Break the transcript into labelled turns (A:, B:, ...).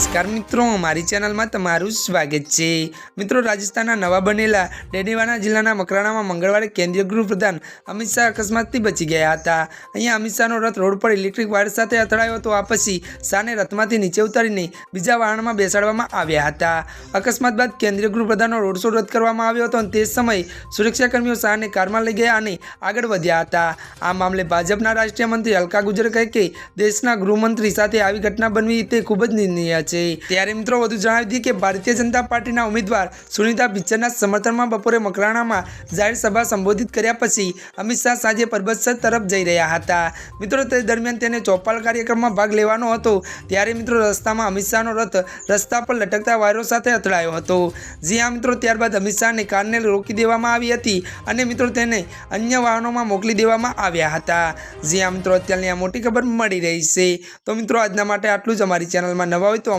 A: નમસ્કાર મિત્રો, મારી ચેનલમાં તમારું સ્વાગત છે. મિત્રો, રાજસ્થાનના નવા બનેલા ડેડીવાના જિલ્લાના મકરાણામાં મંગળવારે કેન્દ્રીય ગૃહપ્રધાન અમિત શાહ અકસ્માતથી બચી ગયા હતા. અહીંયા અમિત શાહનો રથ રોડ પર ઇલેક્ટ્રિક વાયર સાથે અથડાયો હતો. આ પછી શાહને રથમાંથી નીચે ઉતારીને બીજા વાહનમાં બેસાડવામાં આવ્યા હતા. અકસ્માત બાદ કેન્દ્રીય ગૃહપ્રધાનનો રોડ શો રદ કરવામાં આવ્યો હતો અને તે સમયે સુરક્ષાકર્મીઓ શાહને કારમાં લઈ ગયા અને આગળ વધ્યા હતા. આ મામલે ભાજપના રાષ્ટ્રીય મંત્રી અલકા ગુજર કહે કે, દેશના ગૃહમંત્રી સાથે આવી ઘટના બનવી તે ખૂબ જ નિર્ણય છે. ત્યારે મિત્રો વધુ જણાવી દઈએ કે ભારતીય જનતા પાર્ટીના ઉમેદવાર સુનિતા પિક્ચરના સમર્થનમાં બપોરે મકરાણામાં જાહેર સભા સંબોધિત કર્યા પછી અમિત શાહ સાંજે પરબતસર તરફ જઈ રહ્યા હતા. મિત્રો, તે દરમિયાન તેને ચોપાલ કાર્યક્રમમાં ભાગ લેવાનો હતો. ત્યારે મિત્રો, રસ્તામાં અમિત શાહનો રથ રસ્તા પર લટકતા વાયરો સાથે અથડાયો હતો. જી હા, મિત્રો, ત્યારબાદ અમિત શાહને કારને રોકી દેવામાં આવી હતી અને મિત્રો, તેને અન્ય વાહનોમાં મોકલી દેવામાં આવ્યા હતા. જી હા, મિત્રો, અત્યારની આ મોટી ખબર મળી રહી છે. તો મિત્રો, આજના માટે આટલું જ. અમારી ચેનલમાં નવા હોય તો